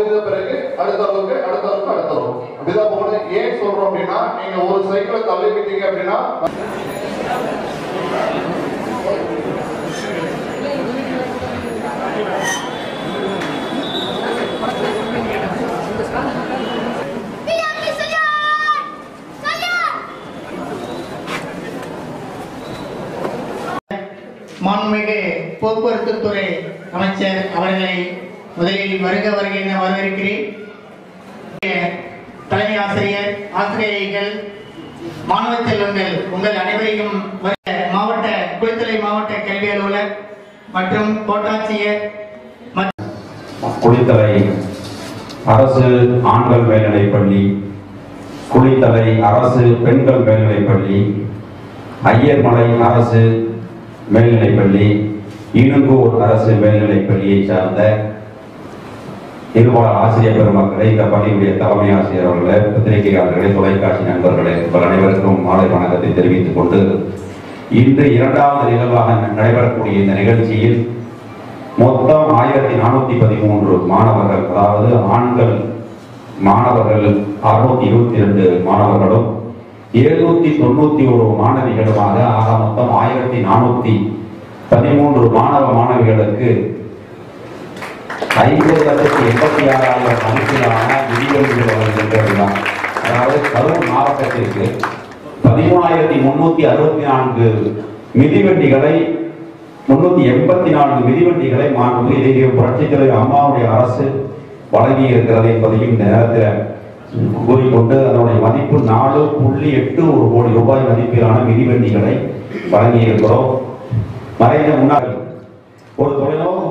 முடிந்த பிறகு அடுத்த அளவுக்கு அடுத்த அளவுக்கு அடுத்த அளவுக்கு அப்படிதான் போகணும் ஏன் சொல்றோம் அப்படின்னா நீங்க ஒரு சைக்கிளை தள்ளிவிட்டீங்க அப்படின்னா மாண்புமிகு போக்குவரத்து துறை அமைச்சர் அவர்களை முதலில் வருக வருக என வரவேற்கிறேன். தலைமை ஆசிரியர் ஆசிரியர்கள் மாணவ செல்வங்கள் உங்கள் அனைவரையும் மாவட்ட குளித்தலை மாவட்ட கல்வி அலுவலர் மற்றும் கோட்டாட்சியர் குளித்தலை அரசு ஆண்கள் மேல்நிலைப் பள்ளி குளித்தலை அரசு பெண்கள் மேல்நிலைப் பள்ளி ஐயர்மலை அரசு மேல்நிலைப் பள்ளி ஈனுங்கூர் அரசு மேல்நிலைப் பள்ளியை சார்ந்த இருபால் ஆசிரியர் பெருமக்களே இந்த பள்ளியுடைய தலைமை ஆசிரியர் அவர்களே பத்திரிகையாளர்களே தொலைக்காட்சி நண்பர்களே உங்கள் அனைவருக்கும் மாலை வணக்கத்தை தெரிவித்துக் கொண்டு இன்று இரண்டாவது நிகழ்வாக நடைபெறக்கூடிய இந்த நிகழ்ச்சியில் மொத்தம் ஆயிரத்தி நானூத்தி பதிமூன்று மாணவர்கள் அதாவது ஆண்கள் மாணவர்கள் அறுநூத்தி இருபத்தி ரெண்டு மாணவர்களும் எழுநூத்தி தொண்ணூத்தி ஒரு மாணவிகளுமாக ஆக மொத்தம் ஆயிரத்தி நானூத்தி பதிமூன்று மாணவ மாணவிகளுக்கு ஐம்பது லட்சத்தி எண்பத்தி ஆறாயிரம் மதிப்பிலான விதிவெளிகள் சென்றதுதான் அதாவது கரூர் மாவட்டத்திற்கு பதிமூணாயிரத்தி முன்னூத்தி அறுபத்தி நான்கு மிதிவண்டிகளை முன்னூத்தி எண்பத்தி நான்கு மிதிவண்டிகளை மாண்பு இதை புரட்சித்தலைவர் அம்மாவுடைய அரசு வழங்கி இருக்கிறது என்பதையும் இந்த நேரத்தில் கூறிக்கொண்டு அதனுடைய மதிப்பு நாலு புள்ளி எட்டு ஒரு கோடி ரூபாய் மதிப்பிலான மிதிவண்டிகளை வழங்கி இருக்கிறோம் மறைந்த முன்னாள் ஒரு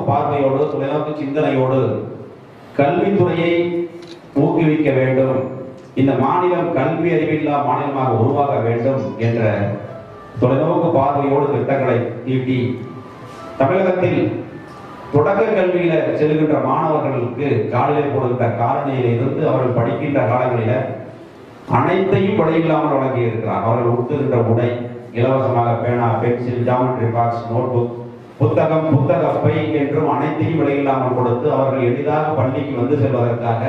தொலைநோக்கு பார்வையோடு தொலைநோக்கு சிந்தனையோடு கல்வித்துறையை ஊக்குவிக்க வேண்டும். இந்த மாநிலம் கல்வி அறிவில்லா மாநிலமாக உருவாக வேண்டும் என்ற தொலைநோக்கு பார்வையோடு திட்டங்களை தீட்டி தமிழகத்தில் தொடக்க கல்வியில செல்கின்ற மாணவர்களுக்கு காலையிலே போடுகின்ற காலணியில இருந்து அவர்கள் படிக்கின்ற காலங்களில அனைத்தையும் படையில்லாமல் வழங்கி இருக்கிறார் அவர்கள் உடுத்துகின்ற உடை இலவசமாக பேனா பென்சில் ஜாமெட்ரி பாக்ஸ் நோட்புக் புத்தகம் புத்தக பை என்றும் அனைத்தையும் விலையில்லாமல் கொடுத்து அவர்கள் எளிதாக பள்ளிக்கு வந்து செல்வதற்காக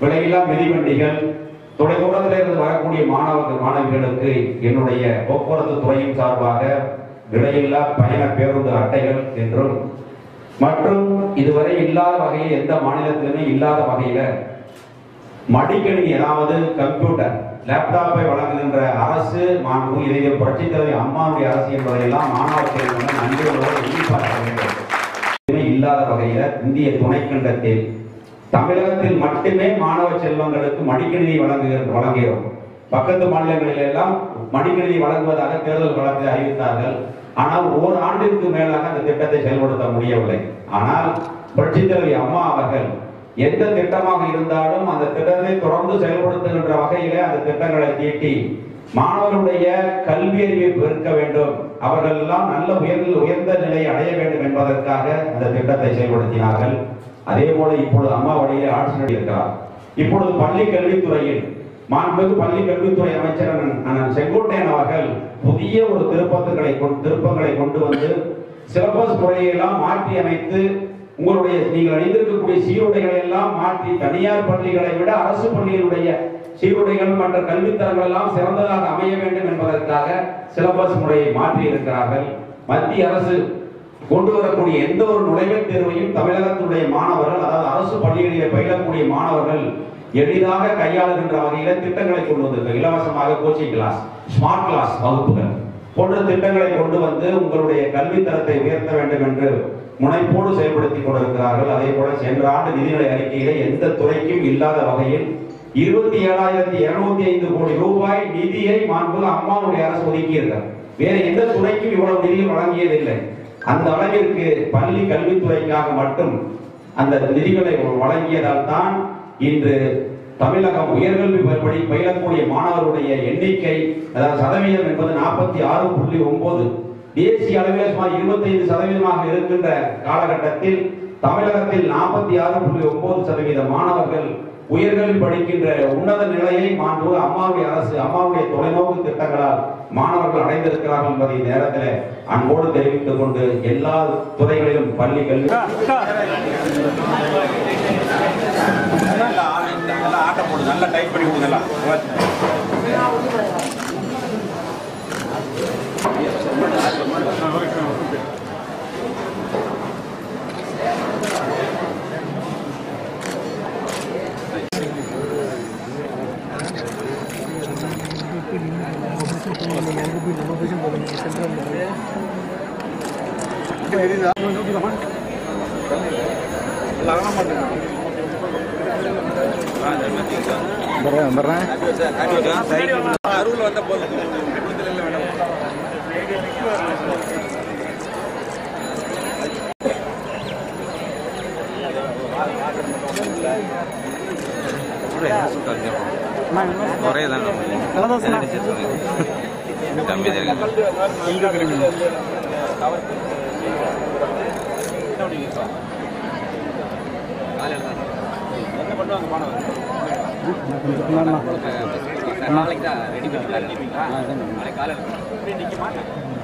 விலையில்லா மிதிவண்டிகள் தொலைதூரத்திலிருந்து வரக்கூடிய மாணவர்கள் மாணவிகளுக்கு என்னுடைய போக்குவரத்து துறையின் சார்பாக விலையில்லா பயண பேருந்து அட்டைகள் என்றும் மற்றும் இதுவரை இல்லாத வகையில் எந்த மாநிலத்திலுமே இல்லாத வகையில் மடிக்கணினி அதாவது கம்ப்யூட்டர் லேப்டாப்பை வழங்குகின்ற அரசு மாண்பு இதை புரட்சித் அம்மாவுடைய அரசு என்பதையெல்லாம் மாணவர் செல்வங்கள் நன்றிகளோடு எதிர்பார்க்க இல்லாத வகையில் இந்திய துணைக்கண்டத்தில் தமிழகத்தில் மட்டுமே மாணவ செல்வங்களுக்கு மடிக்கணினி வழங்குகிற வழங்குகிறோம். பக்கத்து மாநிலங்களில் எல்லாம் மடிக்கணினி வழங்குவதாக தேர்தல் வழக்கு அறிவித்தார்கள். ஆனால் ஓர் ஆண்டிற்கு மேலாக அந்த திட்டத்தை செயல்படுத்த முடியவில்லை. ஆனால் புரட்சித்தலைவி அம்மா அவர்கள் எந்த திட்டமாக இருந்தாலும் அந்த திட்டத்தை தொடர்ந்து செயல்படுத்துகின்ற வகையிலே அந்த திட்டங்களை தீட்டி மாணவர்களுடைய கல்வி அறிவை பெருக்க வேண்டும். அவர்கள் எல்லாம் நல்ல உயர்ந்த உயர்ந்த நிலை அடைய வேண்டும் என்பதற்காக அந்த திட்டத்தை செயல்படுத்தினார்கள். அதே போல இப்பொழுது அம்மா வழியிலே ஆட்சி நடக்கிறார் இப்பொழுது பள்ளி கல்வித்துறையில் மாண்புமிகு பள்ளி கல்வித்துறை அமைச்சர் அண்ணன் செங்கோட்டையன் அவர்கள் புதிய ஒரு திருப்பங்களை திருப்பங்களை கொண்டு வந்து சிலபஸ் முறையெல்லாம் மாற்றி அமைத்து உங்களுடைய நீங்கள் அணிந்திருக்கக்கூடிய சீருடைகளை எல்லாம் மாற்றி தனியார் பள்ளிகளை விட அரசு பள்ளிகளுடைய சீருடைகள் மற்ற கல்வித்தரங்கள் எல்லாம் சிறந்ததாக அமைய வேண்டும் என்பதற்காக சிலபஸ் முறையை மாற்றி இருக்கிறார்கள் மத்திய அரசு கொண்டு வரக்கூடிய எந்த ஒரு நுழைவுத் தேர்வையும் தமிழகத்துடைய மாணவர்கள் அதாவது அரசு பள்ளிகளிலே பயிலக்கூடிய மாணவர்கள் எளிதாக கையாளுகின்ற வகையில திட்டங்களை கொண்டு வந்திருக்க இலவசமாக கோச்சிங் கிளாஸ் ஸ்மார்ட் கிளாஸ் வகுப்புகள். போன்ற திட்டங்களை கொண்டு வந்து உங்களுடைய கல்வி தரத்தை உயர்த்த வேண்டும் என்று முனைப்போடு செயல்படுத்திக் கொண்டிருக்கிறார்கள். அதே போல சென்ற ஆண்டு நிதிநிலை அறிக்கையிலே எந்த துறைக்கும் இல்லாத வகையில் இருபத்தி ஏழாயிரத்தி இருநூத்தி ஐந்து கோடி ரூபாய் நிதியை மாண்பு அம்மாவுடைய அரசு ஒதுக்கியிருக்கார் வேற எந்த துறைக்கும் இவ்வளவு நிதியை வழங்கியதில்லை. அந்த அளவிற்கு பள்ளி கல்வித்துறைக்காக மட்டும் அந்த நிதிகளை வழங்கியதால் தான் இன்று தமிழகம் உயர்கல்வி படி பயிலக்கூடிய மாணவருடைய எண்ணிக்கை அதாவது சதவீதம் என்பது நாற்பத்தி ஆறு புள்ளி ஒன்பது தேசிய அளவில் சுமார் இருபத்தைந்து சதவீதமாக இருக்கின்ற காலகட்டத்தில் தமிழகத்தில் நாற்பத்தி ஆறு புள்ளி ஒன்பது சதவீத மாணவர்கள் உயர்கல்வி படிக்கின்ற உன்னத நிலையை மாண்பு அம்மாவுடைய அரசு அம்மாவுடைய தொலைநோக்கு திட்டங்களால் மாணவர்கள் அடைந்திருக்கிறார்கள் என்பதை நேரத்தில் அன்போடு தெரிவித்துக் கொண்டு எல்லா துறைகளிலும் பள்ளிகள் Korea, Korea, Korea, Korea, Korea, Korea, Korea, Korea, Korea, Korea, தம்பி என்ன பண்ணுவாங்க மாணவர் நாளைக்கு தான் ரெடி பண்ணி நாளைக்கு காலையில்